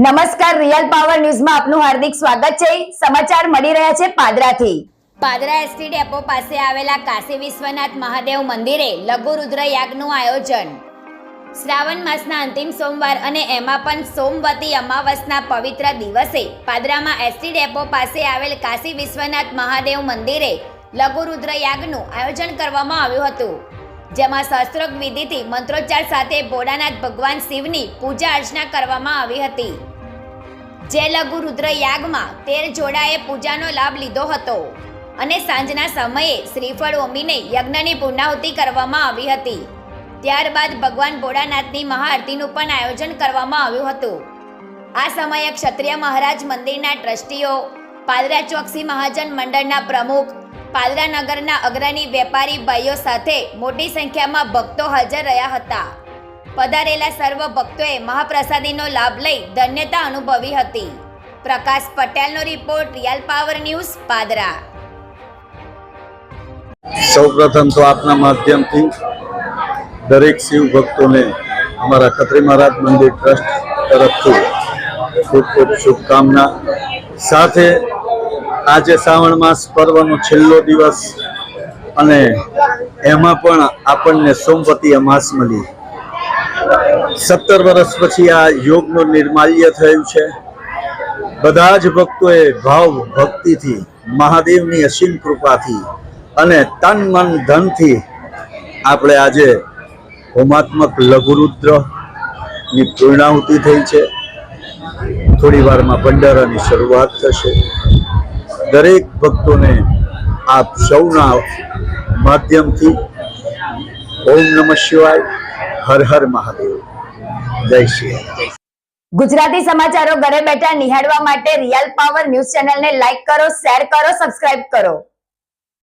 નમસ્કાર, real power ન્યૂઝમાં આપનું હાર્દિક સ્વાગત છે. સમાચાર મળી રહ્યા છે પાદરાથી. પાદરા એસટી ડેપો પાસે આવેલા કાશી વિશ્વનાથ મહાદેવ મંદિરે લઘુ રુદ્ર યાગનું આયોજન. શ્રાવણ માસના અંતિમ સોમવાર અને એમાં પણ સોમવતી અમાવસના પવિત્ર દિવસે પાદરામાં એસટી ડેપો પાસે આવેલ કાશી વિશ્વનાથ મહાદેવ મંદિરે લઘુ રુદ્ર યાગનું આયોજન કરવામાં આવ્યું હતું. જેમાં શસ્ત્રોગ વિધિથી મંત્રોચ્ચાર સાથે ભોળાનાથ ભગવાન શિવની પૂજા અર્ચના કરવામાં આવી હતી. જે લઘુ રુદ્ર યાગમાં તેર જોડાએ પૂજાનો લાભ લીધો હતો અને સાંજના સમયે શ્રીફળ ઓમીને યજ્ઞની પૂર્ણાહુતિ કરવામાં આવી હતી. ત્યારબાદ ભગવાન ભોળાનાથની મહાઆરતીનું પણ આયોજન કરવામાં આવ્યું હતું. આ સમયે ક્ષત્રિય મહારાજ મંદિરના ટ્રસ્ટીઓ, પાદરા ચોકસી મહાજન મંડળના પ્રમુખ પાદરા નગરના અગ્રણી વેપારી ભાઈઓ સાથે મોટી સંખ્યામાં ભક્તો હાજર રહ્યા હતા. પધારેલા સર્વ ભક્તોએ મહાપ્રસાદીનો લાભ લઈ ધન્યતા અનુભવી હતી. પ્રકાશ પટેલનો report real power news Padra. સૌપ્રથમ તો આપના માધ્યમથી દરેક શિવ ભક્તોને અમારા ખત્રી મહારાજ મંદિર ટ્રસ્ટ તરફથી ખૂબ ખૂબ શુભકામના. સાથે આજે શ્રાવણ માસ પર્વનો છેલ્લો દિવસ અને એમાં પણ આપણને સોમવતી અમાસ મળી. સત્તર વર્ષ પછી આ યોગનું નિર્માલ્ય થયું છે. બધા જ ભક્તોએ ભાવ ભક્તિથી, મહાદેવની અસીમ કૃપાથી અને તન મન ધનથી આપણે આજે હોમાત્મક લઘુરુદ્રની પૂર્ણાહુતિ થઈ છે. થોડી વારમાં ભંડારાની શરૂઆત થશે. દરેક ભક્તોને આપ સૌના માધ્યમથી ઓમ નમઃ શિવાય, હર હર મહાદેવ. જય શ્રી ગુજરાતી સમાચારો ઘરે બેઠા નિહાળવા માટે રિયલ પાવર ન્યૂઝ ચેનલને લાઈક કરો, શેર કરો, સબસ્ક્રાઇબ કરો.